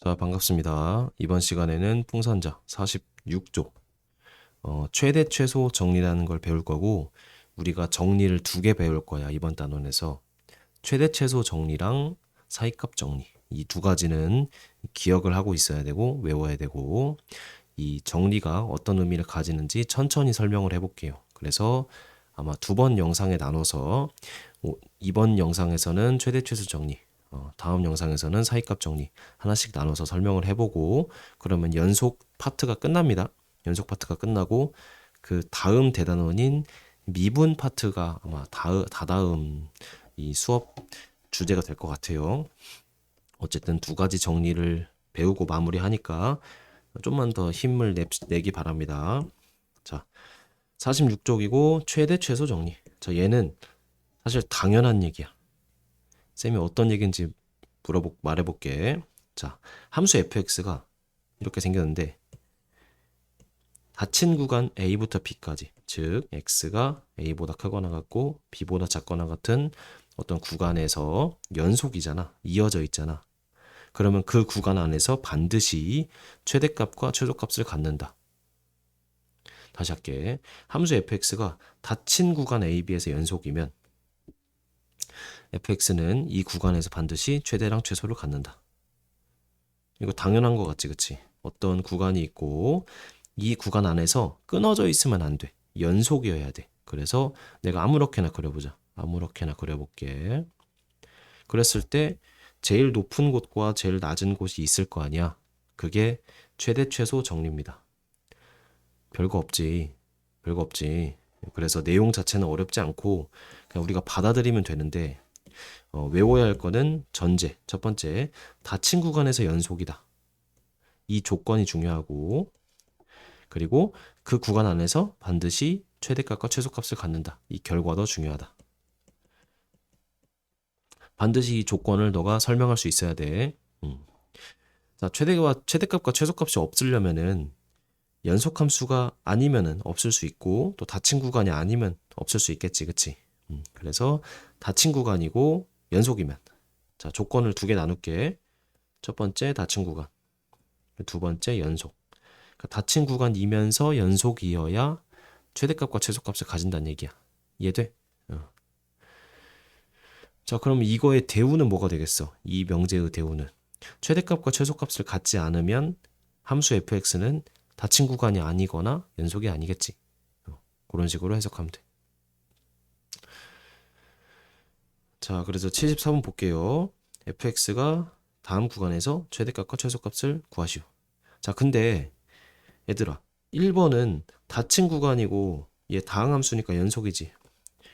자, 반갑습니다. 이번 시간에는 풍선자 46조, 어, 최대 최소 정리라는 걸 배울 거고, 우리가 정리를 두 개 배울 거야, 이번 단원에서. 최대 최소 정리랑 사이값 정리. 이 두 가지는 기억을 하고 있어야 되고, 외워야 되고, 이 정리가 어떤 의미를 가지는지 천천히 설명을 해 볼게요. 그래서 아마 두 번 영상에 나눠서, 오- 이번 영상에서는 최대 최소 정리, 어, 다음 영상에서는 사이값 정리 하나씩 나눠서 설명을 해보고 그러면 연속 파트가 끝납니다. 연속 파트가 끝나고 그 다음 대단원인 미분 파트가 아마 다, 다다음 이 수업 주제가 될 것 같아요. 어쨌든 두 가지 정리를 배우고 마무리하니까 좀만 더 힘을 내, 내기 바랍니다. 자, 46쪽이고 최대 최소 정리. 자, 얘는 사실 당연한 얘기야. 쌤이 어떤 얘기인지 물어보 말해볼게. 자, 함수 fx가 이렇게 생겼는데 닫힌 구간 a부터 b까지, 즉 x가 a보다 크거나 같고 b보다 작거나 같은 어떤 구간에서 연속이잖아, 이어져 있잖아. 그러면 그 구간 안에서 반드시 최대값과 최소값을 갖는다. 다시 할게. 함수 fx가 닫힌 구간 a,b에서 연속이면 fx는 이 구간에서 반드시 최대랑 최소를 갖는다. 이거 당연한 것 같지, 그치? 어떤 구간이 있고 이 구간 안에서 끊어져 있으면 안 돼. 연속이어야 돼. 그래서 내가 아무렇게나 그려보자. 아무렇게나 그려볼게. 그랬을 때 제일 높은 곳과 제일 낮은 곳이 있을 거 아니야. 그게 최대 최소 정리입니다. 별거 없지. 별거 없지. 그래서 내용 자체는 어렵지 않고 그냥 우리가 받아들이면 되는데 어, 외워야 할 거는 전제. 첫 번째, 닫힌 구간에서 연속이다. 이 조건이 중요하고, 그리고 그 구간 안에서 반드시 최대값과 최소값을 갖는다. 이 결과도 중요하다. 반드시 이 조건을 너가 설명할 수 있어야 돼. 음. 자, 최대와 최대값과 최소값이 없으려면은 연속함수가 아니면은 없을 수 있고 또 닫힌 구간이 아니면 없을 수 있겠지, 그치? 음, 그래서 닫힌 구간이고 연속이면 자 조건을 두 개 나눌게 첫 번째 닫힌 구간 두 번째 연속 그러니까 닫힌 구간이면서 연속이어야 최대값과 최소값을 가진다는 얘기야 이해돼? 어. 자 그럼 이거의 대우는 뭐가 되겠어? 이 명제의 대우는 최대값과 최소값을 갖지 않으면 함수 fx는 닫힌 구간이 아니거나 연속이 아니겠지 어, 그런 식으로 해석하면 돼 자, 그래서 74번 볼게요. fx가 다음 구간에서 최대값과 최소값을 구하시오. 자, 근데 얘들아, 1번은 닫힌 구간이고 얘 다항함수니까 연속이지.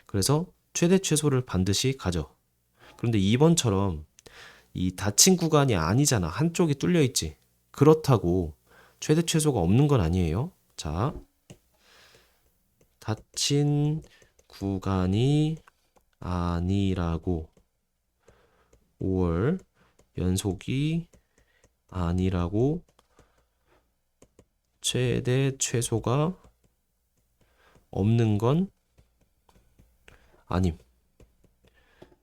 그래서 최대 최소를 반드시 가져. 그런데 2번처럼 이 닫힌 구간이 아니잖아. 한쪽이 뚫려 있지. 그렇다고 최대 최소가 없는 건 아니에요. 자, 닫힌 구간이 아니라고 5월 연속이 아니라고 최대 최소가 없는 건 아님.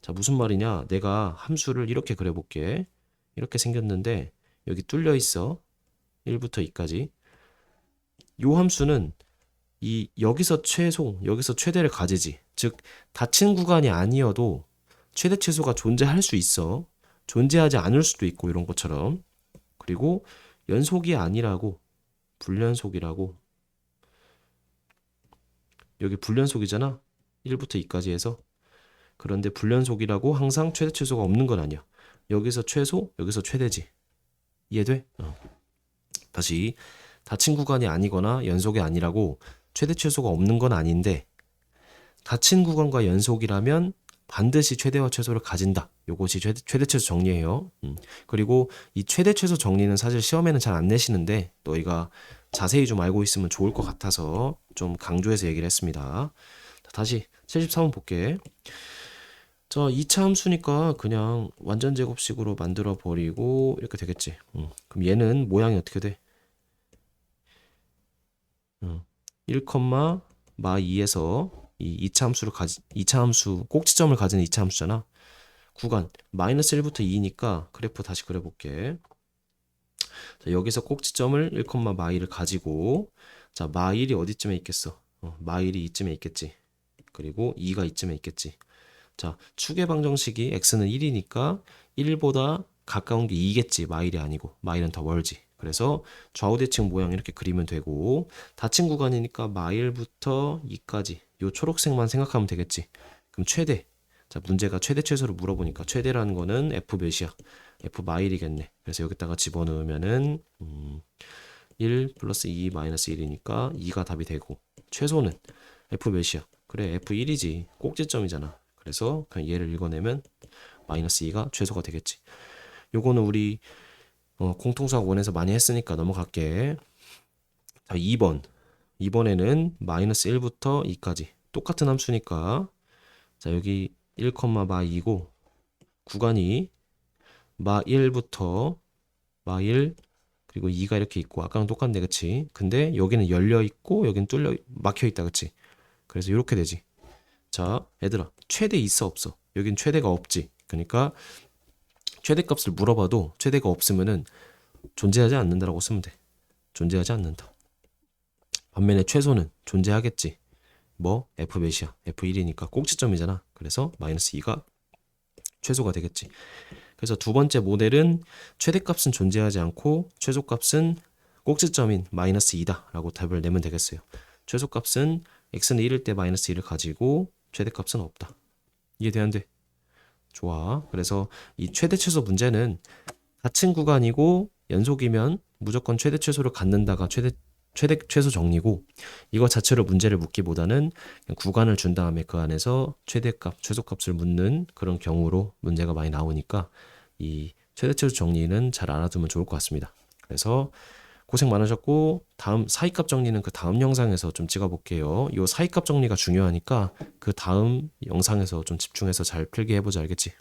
자, 무슨 말이냐? 내가 함수를 이렇게 그려볼게. 이렇게 생겼는데 여기 뚫려 있어. 1부터 2까지. 요 함수는 이 여기서 최소, 여기서 최대를 가지지. 즉 닫힌 구간이 아니어도 최대 최소가 존재할 수 있어. 존재하지 않을 수도 있고 이런 것처럼. 그리고 연속이 아니라고 불연속이라고 여기 불연속이잖아. 1부터 2까지 해서. 그런데 불연속이라고 항상 최대 최소가 없는 건 아니야. 여기서 최소, 여기서 최대지. 이해돼? 어. 다시 닫힌 구간이 아니거나 연속이 아니라고 최대 최소가 없는 건 아닌데 닫힌 구간과 연속이라면 반드시 최대와 최소를 가진다. 요것이 최대, 최대 최소 정리예요. 음. 그리고 이 최대 최소 정리는 사실 시험에는 잘 안 내시는데 너희가 자세히 좀 알고 있으면 좋을 것 같아서 좀 강조해서 얘기를 했습니다. 자, 다시 73번 볼게. 자, 2차 함수니까 그냥 완전 제곱식으로 만들어 버리고 이렇게 되겠지. 음. 그럼 얘는 모양이 어떻게 돼? 음. 1, 마 2에서 이 2차 함수를 가지 2차 함수 꼭지점을 가진 2차 함수잖아. 구간 마이너스 1부터 2니까 그래프 다시 그려 볼게. 자, 여기서 꼭지점을 1, 마일을 가지고 자, 마일이 어디쯤에 있겠어? 어, 마일이 이쯤에 있겠지. 그리고 2가 이쯤에 있겠지. 자, 축의 방정식이 x는 1이니까 1보다 가까운 게 2겠지. 마일이 아니고. 마일은 더 멀지. 그래서 좌우 대칭 모양 이렇게 그리면 되고 닫힌 구간이니까 마일부터 2까지 요 초록색만 생각하면 되겠지. 그럼 최대. 자, 문제가 최대 최소를 물어보니까 최대라는 거는 f 몇이야? f 마일이겠네. 그래서 여기다가 집어넣으면은 음, 1 플러스 2 마이너스 1이니까 2가 답이 되고 최소는 f 몇이야? 그래 f 1이지. 꼭지점이잖아. 그래서 그냥 얘를 읽어내면 마이너스 2가 최소가 되겠지. 요거는 우리 어, 공통수학 원에서 많이 했으니까 넘어갈게. 자, 2번. 2번에는 마이너스 1부터 2까지 똑같은 함수니까 자, 여기 1, 마 2고 구간이 마 1부터 마 1, 그리고 2가 이렇게 있고 아까랑 똑같네 그치 근데 여기는 열려 있고 여기는 뚫려 막혀 있다 그치 그래서 이렇게 되지 자 얘들아 최대 있어 없어? 여긴 최대가 없지. 그러니까 최대값을 물어봐도 최대가 없으면은 존재하지 않는다라고 쓰면 돼. 존재하지 않는다. 반면에 최소는 존재하겠지. 뭐 f 몇이야? F 1이니까 꼭지점이잖아. 그래서 마이너스 2가 최소가 되겠지. 그래서 두 번째 모델은 최대값은 존재하지 않고 최소값은 꼭지점인 마이너스 2다라고 답을 내면 되겠어요. 최소값은 x는 1일 때 마이너스 1을 가지고 최대값은 없다. 돼? 좋아. 그래서 이 최대 최소 문제는 같은 구간이고 연속이면 무조건 최대 최소를 갖는다가 최대 최대 최소 정리고 이거 자체로 문제를 묻기보다는 구간을 준 다음에 그 안에서 최대값, 최소값을 묻는 그런 경우로 문제가 많이 나오니까 이 최대 최소 정리는 잘 알아두면 좋을 것 같습니다. 그래서 고생 많으셨고 다음 사이값 정리는 그 다음 영상에서 좀 찍어볼게요. 이 사이값 정리가 중요하니까 그 다음 영상에서 좀 집중해서 잘 필기 해보자 알겠지?